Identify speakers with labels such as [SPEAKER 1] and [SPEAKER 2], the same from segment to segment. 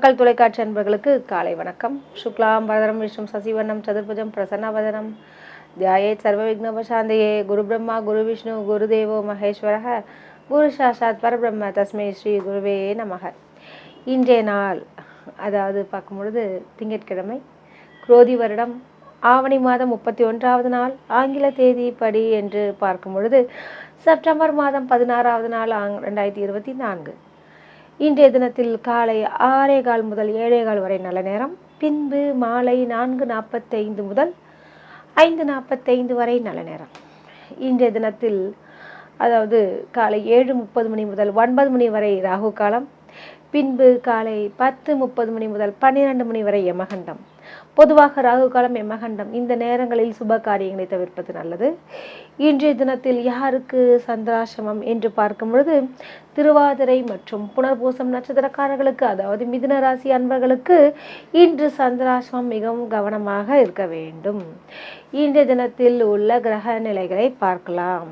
[SPEAKER 1] மக்கள் தொலைக்காட்சி அன்பர்களுக்கு காலை வணக்கம். சுக்லாம் பரதரம் விஷ்ணு சசிவண்ணம் சதுர்புஜம் பிரசன்னவதனம் தியாயே சர்வ விக்னோபசாந்தையே குரு பிரம்மா குரு விஷ்ணு குரு தேவோ மகேஸ்வரக குரு சாஷாத் பரபிரம்ம தஸ்மை ஸ்ரீ குருவே நமக. இன்றைய நாள் அதாவது பார்க்கும் பொழுது திங்கட்கிழமை குரோதி வருடம் ஆவணி மாதம் முப்பத்தி ஒன்றாவது நாள் ஆங்கில தேதி படி என்று பார்க்கும் பொழுது செப்டம்பர் மாதம் பதினாறாவது நாள் ஆங் ரெண்டாயிரத்தி இருபத்தி நான்கு. இன்றைய தினத்தில் காலை ஆறே கால் முதல் ஏழே கால் வரை நல்ல நேரம். பின்பு மாலை நான்கு நாற்பத்தைந்து முதல் ஐந்து நாற்பத்தைந்து வரை நல்ல நேரம். இன்றைய தினத்தில் அதாவது காலை ஏழு முப்பது மணி முதல் ஒன்பது மணி வரை ராகு காலம். பின்பு காலை பத்து முப்பது மணி முதல் பன்னிரெண்டு மணி வரை யமகண்டம். பொதுவாக ராகுகாலம் எமகண்டம். இந்த நேரங்களில் சுப காரியங்களை தவிர்ப்பது நல்லது. இன்றைய தினத்தில் யாருக்கு சந்திராசிரமம் என்று பார்க்கும் பொழுது திருவாதிரை மற்றும் புனர்பூசம் நட்சத்திரக்காரர்களுக்கு அதாவது மிதுன ராசி அன்பர்களுக்கு இன்று சந்திராசிரமம் மிகவும் கவனமாக இருக்க வேண்டும். இன்றைய தினத்தில் உள்ள கிரக நிலைகளை பார்க்கலாம்.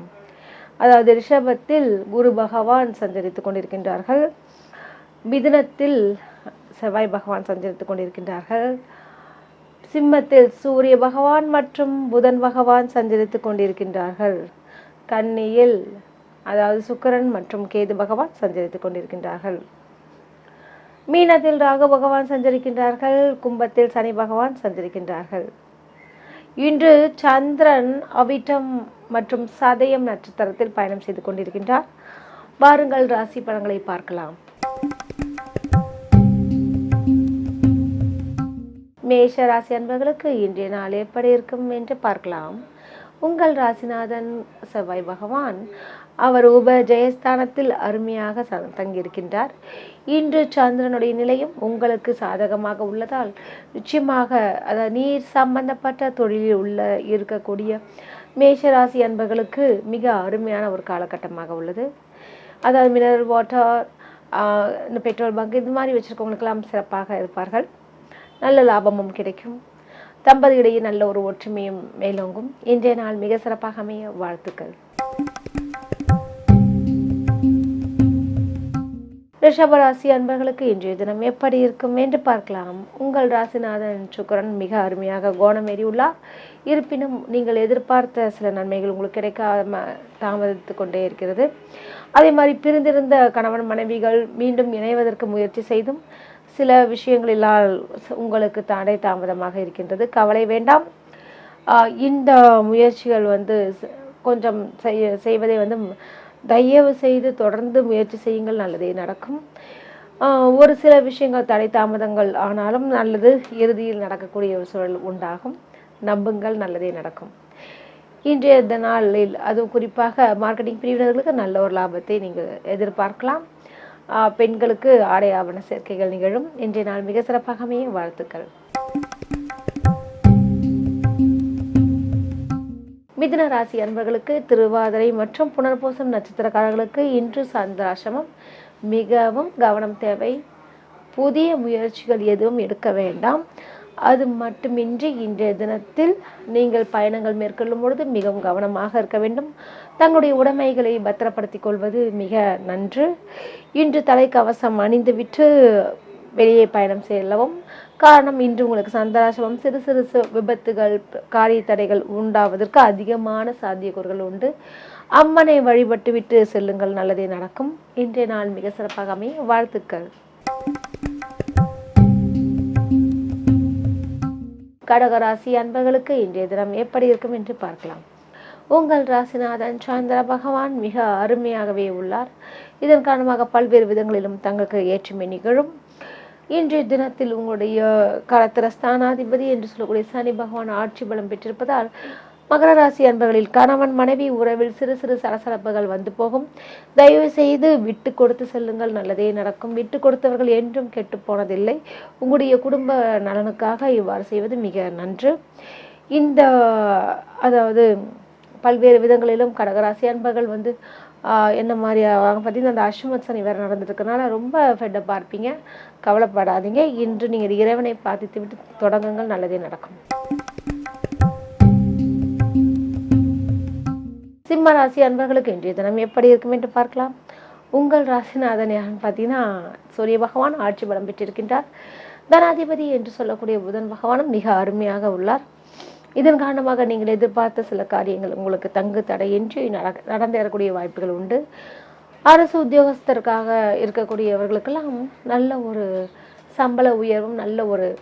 [SPEAKER 1] அதாவது ரிஷபத்தில் குரு பகவான் சஞ்சரித்துக் கொண்டிருக்கின்றார்கள். மிதுனத்தில் செவ்வாய் பகவான் சஞ்சரித்துக் கொண்டிருக்கின்றார்கள். சிம்மத்தில் சூரிய பகவான் மற்றும் புதன் பகவான் சஞ்சரித்துக் கொண்டிருக்கின்றார்கள். கன்னியில் அதாவது சுக்கரன் மற்றும் கேது பகவான் சஞ்சரித்து கொண்டிருக்கின்றார்கள். மீனத்தில் ராகு பகவான் சஞ்சரிக்கின்றார்கள் கும்பத்தில் சனி பகவான் சஞ்சரிக்கின்றார்கள். இன்று சந்திரன் அவிட்டம் மற்றும் சதயம் நட்சத்திரத்தில் பயணம் செய்து கொண்டிருக்கின்றார். வாருங்கள் ராசி பலன்களை பார்க்கலாம். மேஷ ராசி அன்பர்களுக்கு இன்றைய நாள் எப்படி இருக்கும் என்று பார்க்கலாம். உங்கள் ராசிநாதன் செவ்வாய் பகவான் அவர் உப ஜெயஸ்தானத்தில் அருமையாக ச- தங்கியிருக்கின்றார். இன்று சந்திரனுடைய நிலையும் உங்களுக்கு சாதகமாக உள்ளதால் நிச்சயமாக அதாவது நீர் சம்பந்தப்பட்ட தொழிலில் உள்ள இருக்கக்கூடிய மேஷராசி அன்பர்களுக்கு மிக அருமையான ஒரு காலகட்டமாக உள்ளது. அதாவது மினரல் வாட்டர் இந்த பெட்ரோல் பங்க் இது மாதிரி வச்சுருக்கவங்களுக்கெல்லாம் சிறப்பாக இருப்பார்கள். நல்ல லாபமும் கிடைக்கும். தம்பதியிடையே நல்ல ஒரு ஒற்றுமையும் மேலோங்கும். இன்றைய நாள் மிக சிறப்பாக அமைய வாழ்த்துக்கள். ரிஷபராசி அன்பர்களுக்கு இன்றைய தினம் எப்படி இருக்கும் என்று பார்க்கலாம். உங்கள் ராசிநாதன் சுக்கரன் மிக அருமையாக கோணமேறி உள்ளார். இருப்பினும் நீங்கள் எதிர்பார்த்த சில நன்மைகள் உங்களுக்கு கிடைக்காம தாமதித்து கொண்டே இருக்கிறது. அதே மாதிரி பிரிந்திருந்த கணவன் மனைவிகள் மீண்டும் இணைவதற்கு முயற்சி செய்தும் சில விஷயங்களிலால் உங்களுக்கு தடை தாமதமாக இருக்கின்றது. கவலை வேண்டாம். இந்த முயற்சிகள் வந்து கொஞ்சம் செய்ய செய்வதை வந்து தயவு செய்து தொடர்ந்து முயற்சி செய்யுங்கள். நல்லதே நடக்கும். ஒரு சில விஷயங்கள் தடை தாமதங்கள் ஆனாலும் நல்லது. இறுதியில் நடக்கக்கூடிய ஒரு சூழல் உண்டாகும். நம்புங்கள் நல்லதே நடக்கும். இன்றைய த நாளில் அதுவும் குறிப்பாக மார்க்கெட்டிங் பிரிவினர்களுக்கு நல்ல ஒரு லாபத்தை நீங்கள் எதிர்பார்க்கலாம். பெண்களுக்கு ஆடை ஆவண சேர்க்கைகள் நிகழும். இன்றைய நாள் மிக சிறப்பாக அமைய வாழ்த்துக்கள். மிதுன ராசி அன்பர்களுக்கு திருவாதிரை மற்றும் புனர்பூசம் நட்சத்திரக்காரர்களுக்கு இன்று சந்திராசிரமம். மிகவும் கவனம் தேவை. புதிய முயற்சிகள் எதுவும் எடுக்க வேண்டாம். அது மட்டுமின்றி இன்றைய தினத்தில் நீங்கள் பயணங்கள் மேற்கொள்ளும் பொழுது மிகவும் கவனமாக இருக்க வேண்டும். தங்களுடைய உடைமைகளை பத்திரப்படுத்திக் கொள்வது மிக நன்று. இன்று தலைக்கவசம் அணிந்துவிட்டு வெளியே பயணம் செல்லவும். காரணம் இன்று உங்களுக்கு சந்திராசிரமம் சிறு சிறு சு- விபத்துகள் காரிய தடைகள் உண்டாவதற்கு அதிகமான சாத்தியக்கூறுகள் உண்டு. அம்மனை வழிபட்டு விட்டு செல்லுங்கள் நல்லதே நடக்கும். இன்றைய நாள் மிக சிறப்பாக அமைய வாழ்த்துக்கள். கடகராசி அன்பர்களுக்கு இன்றைய தினம் எப்படி இருக்கும் என்று பார்க்கலாம். உங்கள் ராசிநாதன் சந்திர பகவான் மிக அருமையாகவே உள்ளார். இதன் காரணமாக பல்வேறு விதங்களிலும் தங்களுக்கு ஏற்றுமை நிகழும். இன்றைய தினத்தில் உங்களுடைய கலத்திர ஸ்தானாதிபதி என்று சொல்லக்கூடிய சனி பகவான் ஆட்சி பலம் பெற்றிருப்பதால் மகர ராசி அன்பர்களில் கணவன் மனைவி உறவில் சிறு சிறு சலசலப்புகள் வந்து போகும். தயவு செய்து விட்டு கொடுத்து செல்லுங்கள். நல்லதே நடக்கும். விட்டு கொடுத்தவர்கள் என்றும் கெட்டு போனதில்லை. உங்களுடைய குடும்ப நலனுக்காக இவ்வாறு செய்வது மிக நன்று. இந்த அதாவது பல்வேறு விதங்களிலும் கடகராசி அன்பர்கள் வந்து என்ன மாதிரி அவங்க பார்த்தீங்கன்னா அந்த அஷ்மத் சனி வேறு நடந்துட்டு ரொம்ப ஃபெட்டப்பாக இருப்பீங்க. கவலைப்படாதீங்க. இன்று நீங்கள் இறைவனை பார்த்து விட்டு தொடங்குங்கள். நல்லதே நடக்கும். சிம்ம ராசி அன்பர்களுக்கு இன்றைய தினம் எப்படி இருக்கும் என்று பார்க்கலாம். உங்கள் ராசிநாதன் யாருன்னு பார்த்தீங்கன்னா சூரிய பகவான் ஆட்சி பலம் பெற்றிருக்கின்றார். தனாதிபதி என்று சொல்லக்கூடிய புதன் பகவானும் மிக அருமையாக உள்ளார். இதன் காரணமாக நீங்கள் எதிர்பார்த்த சில காரியங்கள் உங்களுக்கு தங்கு தடையின்றி நட- நடந்தேறக்கூடிய வாய்ப்புகள் உண்டு. அரசு உத்தியோகஸ்தருக்காக இருக்கக்கூடியவர்களுக்கெல்லாம் நல்ல ஒரு சம்பள உயர்வும் நல்ல ஒரு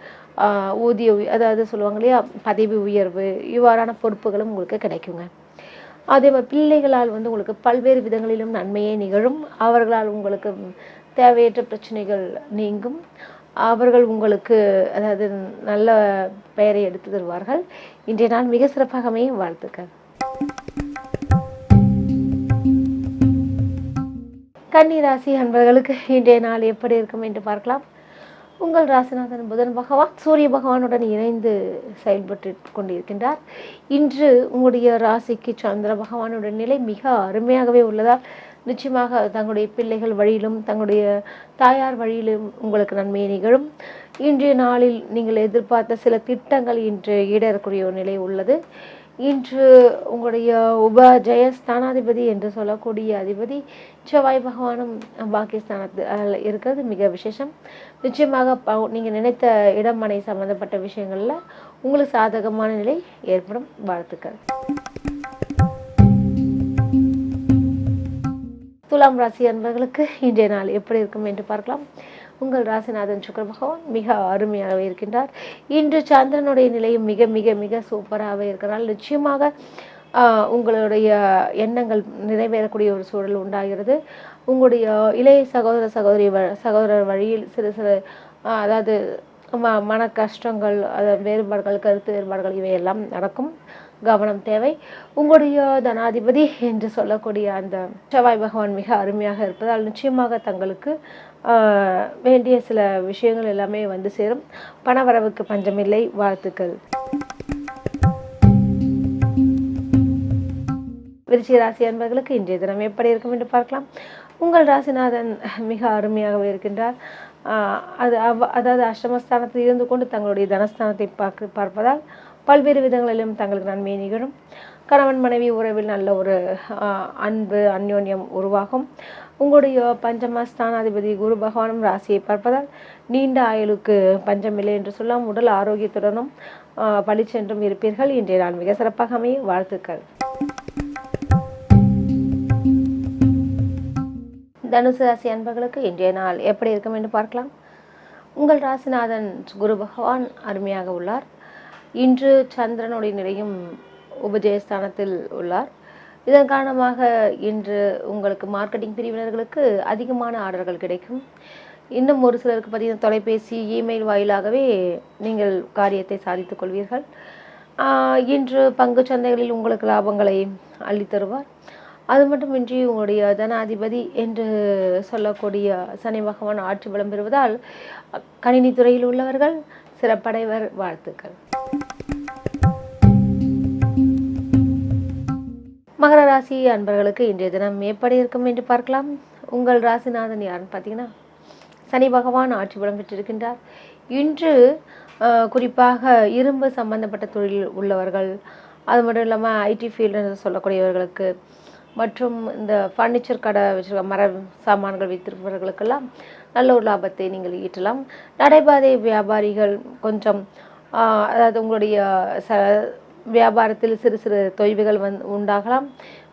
[SPEAKER 1] ஊதிய அதாவது சொல்லுவாங்க இல்லையா பதவி உயர்வு இவ்வாறான பொறுப்புகளும் உங்களுக்கு கிடைக்குங்க. அதே மாதிரி பிள்ளைகளால் வந்து உங்களுக்கு பல்வேறு விதங்களிலும் நன்மையே நிகழும். அவர்களால் உங்களுக்கு தேவையற்ற பிரச்சனைகள் நீங்கும். அவர்கள் உங்களுக்கு அதாவது நல்ல பெயரை எடுத்து தருவார்கள். இன்றைய நாள் மிக சிறப்பாக அமையும் வாழ்த்துக்கள். கன்னி ராசி அன்பர்களுக்கு இன்றைய நாள் எப்படி இருக்கும் என்று பார்க்கலாம். உங்கள் ராசிநாதன் புதன் பகவான் சூரிய பகவானுடன் இணைந்து செயல்பட்டு கொண்டிருக்கின்றார். இன்று உங்களுடைய ராசிக்கு சந்திர பகவானுடைய நிலை மிக அருமையாகவே உள்ளதால் நிச்சயமாக தங்களுடைய பிள்ளைகள் வழியிலும் தங்களுடைய தாயார் வழியிலும் உங்களுக்கு நன்மையை நிகழும். இன்றைய நாளில் நீங்கள் எதிர்பார்த்த சில திட்டங்கள் இன்று ஈடேறக்கூடிய ஒரு நிலை உள்ளது. இன்று உங்களுடைய உப ஜெயஸ்தானாதிபதி என்று சொல்லக்கூடிய அதிபதி செவ்வாய் பகவானும் பாக்கியஸ்தானத்தில் இருக்கிறது. மிக விசேஷம். நிச்சயமாக நீங்கள் நீங்க நினைத்த இடம் மனை சம்பந்தப்பட்ட விஷயங்கள்ல உங்களுக்கு சாதகமான நிலை ஏற்படும். வாழ்த்துக்கள். துலாம் ராசி அன்பர்களுக்கு இன்றைய நாள் எப்படி இருக்கும் என்று பார்க்கலாம். உங்கள் ராசிநாதன் சுக்கர பகவான் மிக அருமையாகவே இருக்கின்றார். இன்று சந்திரனுடைய நிலையும் மிக மிக மிக சூப்பராகவே இருக்கிறதால் நிச்சயமாக உங்களுடைய எண்ணங்கள் நிறைவேறக்கூடிய ஒரு சூழல் உண்டாகிறது. உங்களுடைய இளைய சகோதர சகோதரி வ- சகோதரர் வழியில் சிறு சிறு அதாவது ம மன கஷ்டங்கள் அதாவது வேறுபாடுகள் கருத்து வேறுபாடுகள் இவையெல்லாம் நடக்கும். கவனம் தேவை. உங்களுடைய தனாதிபதி என்று சொல்லக்கூடிய அந்த செவ்வாய் பகவான் மிக அருமையாக இருப்பதால் நிச்சயமாக தங்களுக்கு வேண்டிய சில விஷயங்கள் எல்லாமே வந்து சேரும். பணவரவுக்கு பஞ்சமில்லை. வாழ்த்துக்கள். விருச்சிக ராசி அன்பர்களுக்கு இன்றைய தினம் எப்படி இருக்கும் என்று பார்க்கலாம். உங்கள் ராசிநாதன் மிக அருமையாகவே இருக்கின்றார். ஆஹ் அது அவ் அதாவது அஷ்டமஸ்தானத்தில் இருந்து கொண்டு தங்களுடைய தனஸ்தானத்தை பார்க்க பார்ப்பதால் பல்வேறு விதங்களிலும் தங்களுக்கு நன்மை நிகழும். கணவன் மனைவி உறவில் நல்ல ஒரு அன்பு அந்யோன்யம் உருவாகும். உங்களுடைய பஞ்சமஸ்தானாதிபதி குரு பகவானும் ராசியை பார்ப்பதால் நீண்ட ஆயுளுக்கு பஞ்சமில்லை என்று சொல்லலாம் உடல் ஆரோக்கியத்துடனும் பழிச்சென்றும் பளிச்சென்றும் இருப்பீர்கள். இன்றைய நாள் மிக சிறப்பாக அமைய வாழ்த்துக்கள். தனுசு ராசி அன்பர்களுக்கு இன்றைய நாள் எப்படி இருக்கும் என்று பார்க்கலாம். உங்கள் ராசிநாதன் குரு பகவான் அருமையாக உள்ளார். இன்று சந்திரனுடைய நிலையும் உபஜயஸ்தானத்தில் உள்ளார். இதன் காரணமாக இன்று உங்களுக்கு மார்க்கெட்டிங் பிரிவினர்களுக்கு அதிகமான ஆர்டர்கள் கிடைக்கும். இன்னும் ஒரு சிலருக்கு பார்த்தீங்கன்னா தொலைபேசி இமெயில் வாயிலாகவே நீங்கள் காரியத்தை சாதித்துக் கொள்வீர்கள். இன்று பங்குச் சந்தைகளில் உங்களுக்கு லாபங்களை அள்ளித்தருவார் அது மட்டுமின்றி உங்களுடைய தனாதிபதி என்று சொல்லக்கூடிய சனி பகவான் ஆட்சி பலம் பெறுவதால் கணினி துறையில் உள்ளவர்கள் சிறப்படைவர் வாழ்த்துக்கள். மகர ராசி அன்பர்களுக்கு இன்றைய தினம் எப்படி இருக்கும் என்று பார்க்கலாம். உங்கள் ராசிநாதன் யாருன்னு பார்த்தீங்கன்னா சனி பகவான் ஆட்சி பலம் பெற்றிருக்கின்றார். இன்று குறிப்பாக இரும்பு சம்பந்தப்பட்ட தொழில் உள்ளவர்கள் அது மட்டும் இல்லாமல் ஐடி ஃபீல்டு சொல்லக்கூடியவர்களுக்கு மற்றும் இந்த ஃபர்னிச்சர் கடை வச்சிருக்க மர சாமான்கள் வைத்திருப்பவர்களுக்கெல்லாம் நல்ல ஒரு லாபத்தை நீங்கள் ஈட்டலாம். நடைபாதை வியாபாரிகள் கொஞ்சம் அதாவது உங்களுடைய ச வியாபாரத்தில் சிறு சிறு தொய்வுகள் வந்து உண்டாகலாம்.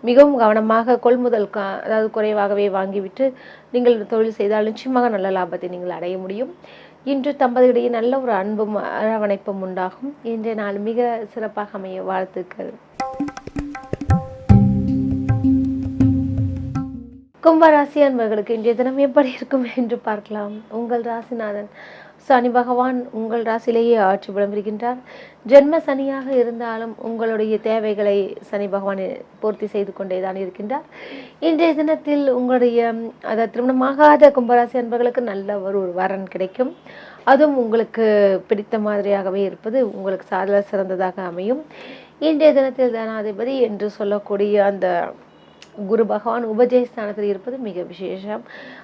[SPEAKER 1] மிகவும் கவனமாக கொள்முதல் அதாவது குறைவாகவே வாங்கிவிட்டு நீங்கள் தொழில் செய்தால் நிச்சயமாக நல்ல லாபத்தை நீங்கள் அடைய முடியும். இன்று தம்பதியிடையே நல்ல ஒரு அன்பும் அரவணைப்பும் உண்டாகும். இன்றைய நாள் மிக சிறப்பாக அமைய வாழ்த்துக்கள். கும்பராசி அன்பர்களுக்கு இன்றைய தினம் எப்படி இருக்கும் என்று பார்க்கலாம். உங்கள் ராசிநாதன் சனி பகவான் உங்கள் ராசியிலேயே ஆட்சி புலம்பிருக்கின்றார் ஜென்ம சனியாக இருந்தாலும் உங்களுடைய தேவைகளை சனி பகவான் பூர்த்தி செய்து கொண்டே தான் இருக்கின்றார். இன்றைய தினத்தில் உங்களுடைய அதாவது திருமணமாகாத கும்பராசி அன்பர்களுக்கு நல்ல ஒரு ஒரு வரன் கிடைக்கும். அதுவும் உங்களுக்கு பிடித்த மாதிரியாகவே இருப்பது உங்களுக்கு சாதல சிறந்ததாக அமையும். இன்றைய தினத்தில் தனாதிபதி என்று சொல்லக்கூடிய அந்த குரு பகவான் உபஜயஸ்தானத்தில் இருப்பது மிக விசேஷம்.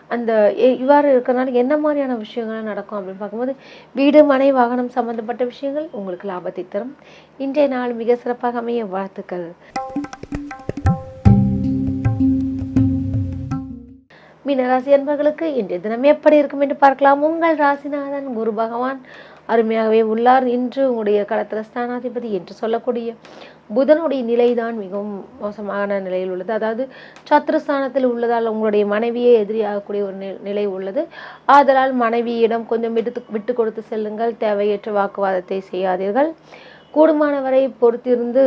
[SPEAKER 1] அந்த இவ்வாறு இருக்கிறனால என்ன மாதிரியான விஷயங்கள் நடக்கும் அப்படின்னு பார்க்கும்போது வீடு மனை வாகனம் சம்பந்தப்பட்ட விஷயங்கள் உங்களுக்கு லாபத்தை தரும். இன்றைய நாள் மிக சிறப்பாக அமைய வாழ்த்துக்கள். மீனராசி அன்பர்களுக்கு இன்றைய தினம் எப்படி இருக்கும் என்று பார்க்கலாம். உங்கள் ராசிநாதன் குரு பகவான் அருமையாகவே உள்ளார். இன்று உங்களுடைய களத்திர ஸ்தானாதிபதி என்று சொல்லக்கூடிய புதனுடைய நிலைதான் மிகவும் மோசமான நிலையில் உள்ளது. அதாவது சத்ருஸ்தானத்தில் உள்ளதால் உங்களுடைய மனைவியே எதிரியாகக்கூடிய ஒரு நிலை உள்ளது. ஆதலால் மனைவியிடம் கொஞ்சம் விட்டு விட்டு கொடுத்து செல்லுங்கள். தேவையற்ற வாக்குவாதத்தை செய்யாதீர்கள். கூடுமானவரை பொறுத்திருந்து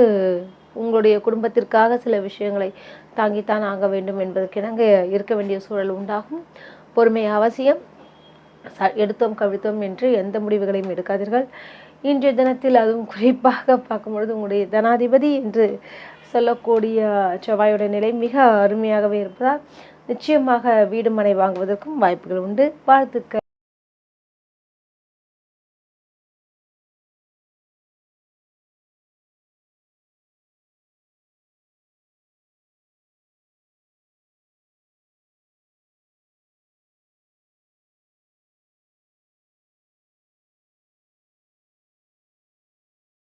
[SPEAKER 1] உங்களுடைய குடும்பத்திற்காக சில விஷயங்களை தாங்கித்தான் ஆக வேண்டும் என்பதற்கிணங்க இருக்க வேண்டிய சூழல் உண்டாகும். பொறுமை அவசியம். ச- எடுத்தோம் கவிழ்த்தோம் என்று எந்த முடிவுகளையும் எடுக்காதீர்கள். இன்றைய தினத்தில் அதுவும் குறிப்பாக பார்க்கும்பொழுது உங்களுடைய தனாதிபதி என்று சொல்லக்கூடிய செவ்வாயுடைய நிலை மிக அருமையாகவே இருப்பதால் நிச்சயமாக வீடு மனை வாங்குவதற்கும் வாய்ப்புகள் உண்டு. வாழ்த்துக்கள்.